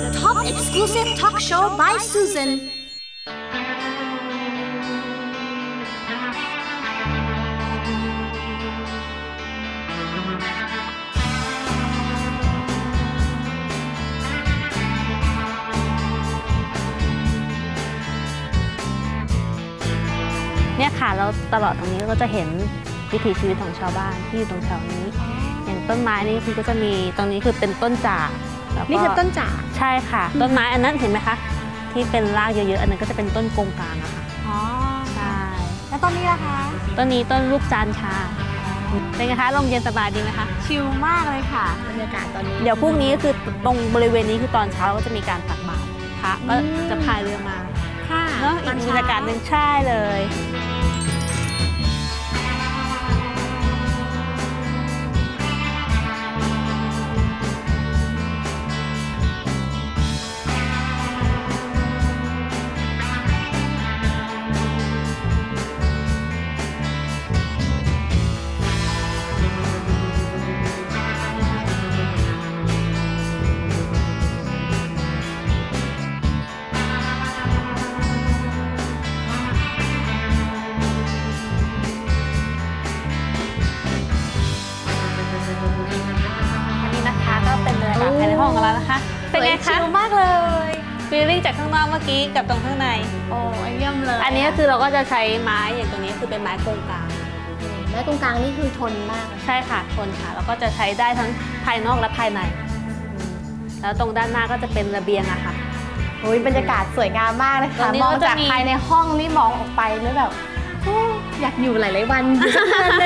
the top exclusive talk show by Susan. เนี่ยค่ะเราตลอดตรงนี้ก็จะเห็นวิถีชีวิตของชาวบ้านที่อยู่ตรงแถวนี้ อย่างต้นไม้นี่คือก็จะมีตรงนี้คือเป็นต้นจากแล้วก็ นี่คือต้นจาก ใช่ค่ะ ต้นไม้อันนั้นเห็นไหมคะ ที่เป็นรากเยอะๆ อันนั้นก็จะเป็นต้นกงกลางอะค่ะอ๋อใช่แล้วต้นนี้ล่ะคะต้นนี้ต้นลูกจันทร์ค่ะเป็นไงคะลมเย็นสบายดีไหมคะชิลมากเลยค่ะบรรยากาศตอนนี้ เดี๋ยวพรุ่งนี้ก็คือตรงบริเวณนี้คือตอนเช้าก็จะมีการตักบาตรพระก็อืมจะพายเรือมาค่ะเนาะอีกบรรยากาศหนึ่งใช่เลย ในห้องของเรานะคะ เป็นไงสวยคะชิลมากเลยฟีลลิ่งจากข้างนอกเมื่อกี้กับตรงข้างใน โอ้ยเยี่ยมเลย อันนี้ก็คือเราก็จะใช้ไม้อย่างตรงนี้คือเป็นไม้โครงกลางแม้ตรงกลางนี่คือทนมาก ใช่ค่ะทนค่ะ แล้วก็จะใช้ได้ทั้งภายนอกและภายในอืมแล้วตรงด้านหน้าก็จะเป็นระเบียงอะค่ะโอ้ยบรรยากาศสวยงามมากเลยตรค่ะงนี้มองก็จะจากมีภายในห้องนี่มองออกไปแล้วแบบโอ้อยากอยู่หลาย ๆ วันอยู่สักเดือน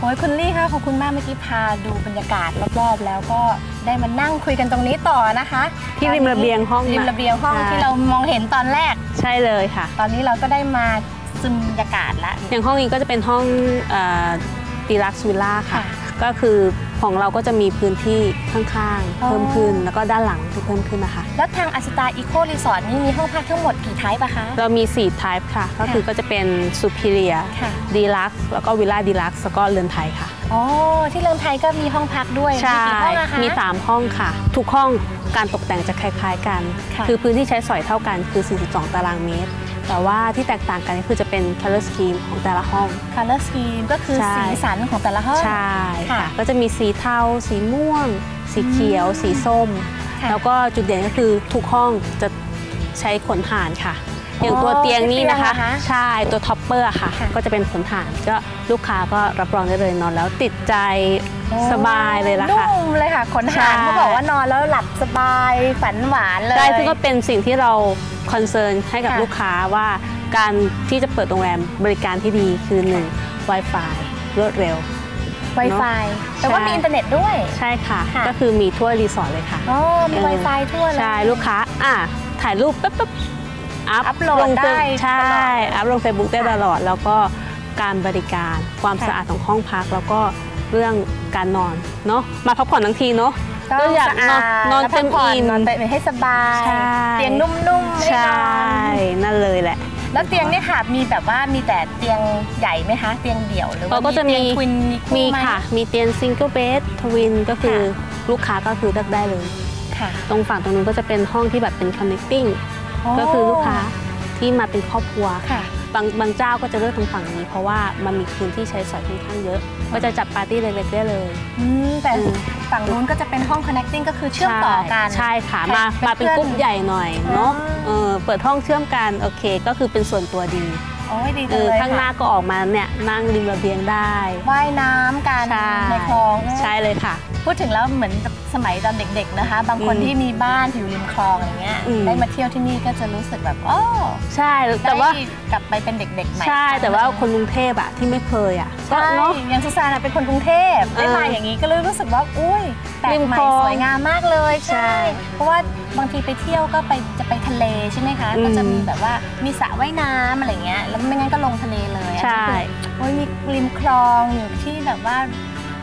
โอ้ยคุณลี่คะขอบคุณมากเมื่อกี้พาดูบรรยากาศรอบๆ แล้วก็ได้มานั่งคุยกันตรงนี้ต่อนะคะที่ริมระเบียงห้องริมระเบียงห้องใช่ที่เรามองเห็นตอนแรกใช่เลยค่ะ ตอนนี้เราก็ได้มาซึมบรรยากาศละอย่างห้องนี้ก็จะเป็นห้องดีลักซ์วิลล่าค่ะค่ะ ก็คือ ของเราก็จะมีพื้นที่ข้างๆอ๋อเพิ่มขึ้น แล้วก็ด้านหลังที่เพิ่มขึ้นนะคะ แล้วทางอัสตาอีโครีสอร์ทนี่มีห้องพักทั้งหมดกี่ไทป์อะคะ เรามี4 type ค่ะ ก็คือก็จะเป็น superior ค่ะ deluxe แล้วก็ villa deluxe แล้วก็เรือนไทยค่ะอ๋อที่เรือนไทยก็มีห้องพักด้วยใช่มีกี่ห้องอะคะมี3ห้องค่ะ ทุกห้องการตกแต่งจะคล้าย ๆ กันค่ะคือพื้นที่ใช้สอยเท่ากันคือ 42 ตารางเมตร แต่ว่าที่แตกต่างกันก็คือจะเป็น color scheme ของแต่ละห้อง color scheme ก็คือใช่สีสันของแต่ละห้อง ใช่ค่ะค่ะ ก็จะมีสีเทา สีม่วง สีเขียว สีส้มค่ะแล้วก็จุดเด่นก็คือทุกห้องจะใช้ขนถ่านค่ะ อย่างตัวเตียงนี้นะคะที่เตียงเหรอคะ ใช่ตัวท็อปเปอร์ค่ะค่ะ ก็จะเป็นขนถ่าน ก็ลูกค้าก็รับรองได้เลยนอนแล้วติดใจสบายเลยละค่ะนุ่มเลยค่ะขนหางใช่เขาบอกว่านอนแล้วหลับสบายฝันหวานเลย ใช่ซึ่งก็เป็นสิ่งที่เรา คอนเซิร์นให้กับค่ะ ลูกค้าว่าการที่จะเปิดโรงแรมบริการที่ดีคือ1 Wi-Fi รวดเร็ว Wi-Fi แต่ว่าใช่มีอินเทอร์เน็ตด้วย ใช่ค่ะ ค่ะ ก็คือมีทั่วรีสอร์ทเลยค่ะ อ๋อ มี เออ Wi-Fi ทั่วเลย ใช่ลูกค้าอะถ่ายรูปปั๊บปั๊บอัพอัพโหลดลงได้ใช่ ตลอดอัพลง Facebook ได้ค่ะตลอด แล้วก็การบริการความค่ะ สะอาดของห้องพักแล้วก็เรื่องการนอนเนาะมาพักผ่อนทั้งทีเนาะ ก็อยากสะนอาอนดนอนและเต็มพักผ่อิ่มนอนไปให้สบายใช่เตียงนุ่มๆให้ใช่นอนนั่นเลยแหละแล้วเตียงเนี่ยค่ะมีแบบว่ามีแต่เตียงใหญ่ไหมคะเตียงเดี่ยวหรือว่าเราก็จะมีเตียงทวินมีคู่มีไหมค่ะ มีเตียงซิงเกิลเบดทวินก็คือค่ะลูกค้าก็คือเลือกได้เลยค่ะ ตรงฝั่งตรงนู้นก็จะเป็นห้องที่แบบเป็น connecting ก็คือลูกค้าที่มาเป็นครอบครัวค่ะ บางบางเจ้าก็จะเลือกตรงฝั่งนี้ เพราะว่ามันมีพื้นที่ใช้สอยค่อนข้างเยอะ ก็จะจัดปาร์ตี้เล็กๆได้เลย อืมแต่อืม ฝั่งนู้นก็จะเป็นห้อง connecting ก็คือเชื่อมต่อกัน ใช่ค่ะใครมาเป็นมาเป็นเพื่อนกลุ่มใหญ่หน่อยเนาะอ๋อเออเปิดห้องเชื่อมกันโอเค ก็คือเป็นส่วนตัวดีโอ้ยดีเอจังอเลยข้างหน้าค่ะก็ออกมาเนี่ยนั่งริมระเบียงได้ว่ายน้ำกันใช่ในคลอง ใช่เลยค่ะ พูดถึงแล้วเหมือน สมัยตอนเด็กๆนะคะ บางคนอืมที่มีบ้านอยู่ริมคลองอย่างเงี้ยอืม ได้มาเที่ยวที่นี่ก็จะรู้สึกแบบอ๋อใช่แต่ได้ว่ากลับไปเป็นเด็กๆใหม่ใช่แต่ว่าคนกรุงเทพอะที่ไม่เคยอะก็ใช่เนาะ อย่างสุสานอะเป็นคนกรุงเทพได้มาเอออย่างนี้ก็เลยรู้สึกว่าอุ้ยแปลริกมใหม่คลองสวยงามมากเลยใช่ ใช่เพราะว่าบางทีไปเที่ยวก็ไปจะไปทะเลใช่ไหมคะอืม ก็จะมีแบบว่ามีสระว่ายน้ำอะไรเงี้ยแล้วไม่งั้นก็ลงทะเลเลยใช่อันนี้คือโอ้ยมีริมคลองอยู่ที่แบบว่า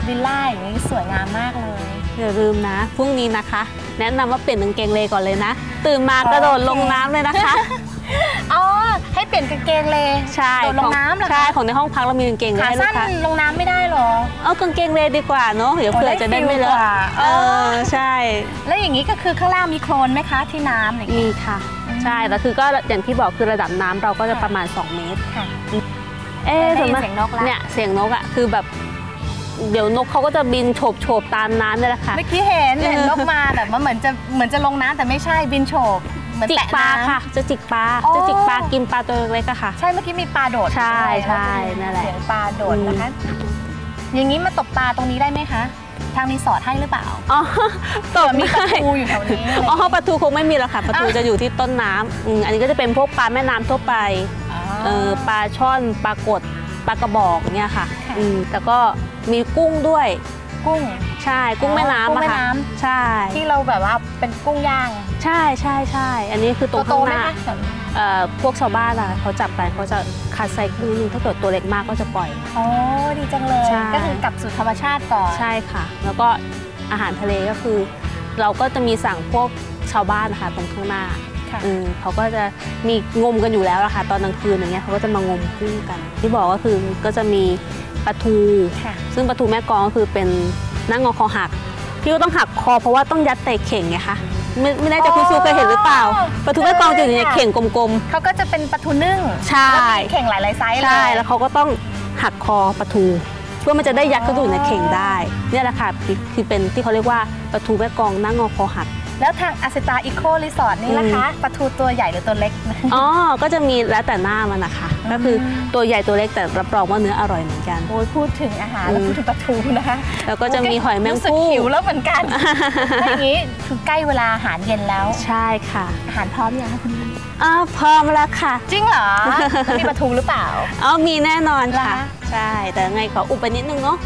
วิลล่าอย่างนี้สวยงามมากเลย อย่าลืมนะพรุ่งนี้นะคะ แนะนำว่าเปลี่ยนกางเกงเลยก่อนเลยนะ ตื่นมากระโดดลงน้ำเลยนะคะอ๋อให้เปลี่ยนกางเกงเลยใช่โดดลของงน้ำเหรอคะใช่ของในห้องพักเรามีกางเกงเลยขาให้ลูสั้กนค้าลงน้ำไม่ได้เหรอเอากางเกงเลยดีกว่าเนาะเดี๋ยวโอ้เผื่อได้จะได้ฟิลไม่เลอะกว่าเออใช่ แล้วอย่างนี้ก็คือข้างล่างมีโคลนไหมคะที่น้ำอย่างนี้มีค่ะ ใช่แล้วคือก็อย่างที่บอกคือระดับน้ำเราก็จะค่ะประมาณ 2 เมตรค่ะเอ๊ะได้ยินส่วนมากเสียงนกละเนี่ยเสียงนกอะคือแบบ เดี๋ยวนกเขาก็จะบินโฉบโฉบๆตามน้ำนี่แหละค่ะ เมื่อกี้เห็นเห็นเออนกมาแบบว่าเหมือนจะเหมือนจะลงน้ำแต่ไม่ใช่บินโฉบเหมือนจิกแตะปลาน้ำ ค่ะ จะจิกปลาอ๋อจะจิกปลากินปลาตัวเล็กๆอะค่ะ ใช่เมื่อกี้มีปลาโดดใช่ด้วยใช่แล้วก็มีนั่นแหละ เสียงปลาโดดนะคะ อย่างนี้มาตกปลาตรงนี้ได้ไหมคะ ทางรีสอร์ทให้หรือเปล่าอ๋อตบมีไม่ปลาทูอยู่แถวนี้อ๋อปลาทูคงไม่มีหรอกค่ะปลาทูอะ จะอยู่ที่ต้นน้ำอืมอันนี้ก็จะเป็นพวกปลาแม่น้ำทั่วไปเออปลาช่อนปลากดปลากระบอกเนี่ยค่ะค่ะอืมแต่ก็ มีกุ้งด้วย กุ้ง ใช่กุ้งแม่กุ้น้ำงอะแม่ค่ะน้ใช่ที่เราแบบว่าเป็นกุ้งย่างใช่ใช่ใช่อันนี้คือตรงโตข้างๆหไหมน้าคะเอ่อพวกชาวบ้านอะเขาจับไปเขาจะคัดไซส์ครึ่งหนึงถ้าเกิดตัวเล็กมากก็จะปล่อย อ๋อดีจังเลย ใช่ ก็คือกลับสู่ธรรมชาติก่อนใช่ค่ะ แล้วก็อาหารทะเลก็คือ เราก็จะมีสั่งพวกชาวบ้านนะคะตรงข้างหน้าค่ะเออเขาก็จะมีงมกันอยู่แล้วละค่ะตอนกลางคืนอย่างเงี้ยเขาก็จะมางมกุ้งกัน ที่บอกก็คือก็จะมี ปลาทูค่ะซึ่งปลาทูแม่กลองก็คือเป็นนั่งงอคอหักที่ก็ต้องหักคอเพราะว่าต้องยัดใส่เข่งไงคะไม่ไม่แน่ใจคุณซูเคยเห็นหรือเปล่าอ๋อปลาทูแม่กลองจะอยู่ในเคยค่ะเข่งกลมเขาก็จะเป็นปลาทูนึ่งใช่แล้วมีเข่งหลายๆไซส์ๆเลยใช่แล้วเขาก็ต้องหักคอปลาทูเพื่อมันจะได้ยัดเข้าอยู่ในเข่งได้ เนี่ยแหละค่ะคือคือเป็นที่เขาเรียกว่าปลาทูแม่กลองนั่งงอคอหัก แล้วทางอาเซตาอีโครีสอร์ทนี่ล่ะคะปลาทูตัวใหญ่หรือตัวเล็กอ๋อก็จะมีแล้วแต่หน้ามันนะคะ ก็คือตัวใหญ่ตัวเล็กแต่รับรองว่าเนื้ออร่อยเหมือนกันโอ้ยพูดถึงอาหารแล้วอืมพูดถึงปลาทูนะคะแล้วก็จะมีหอยแมงรู้สึกผู้หิวแล้วเหมือนกันแล้วอย่างนี้คือใกล้เวลาอาหารเย็นแล้วใช่ค่ะอาหารพร้อมยังคะคุณแม่อ้าวพร้อมแล้วค่ะ จริงเหรอแล้วมีปลาทูหรือเปล่าเอามีแน่นอนค่ะเหรอคะใช่แต่ยังไงขออุบไปนิดนึงเนาะ